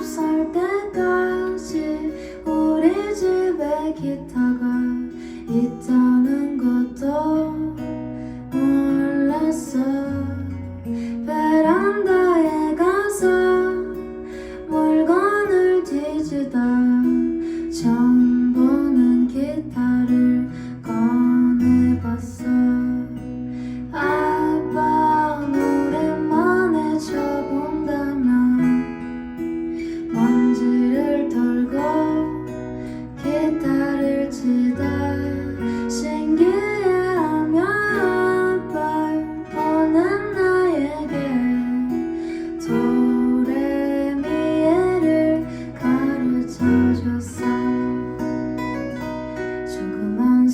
살 때까지 우리 집에 기타가 있다는 것도 몰랐어. 베란다에 가서 물건을 뒤지다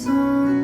song.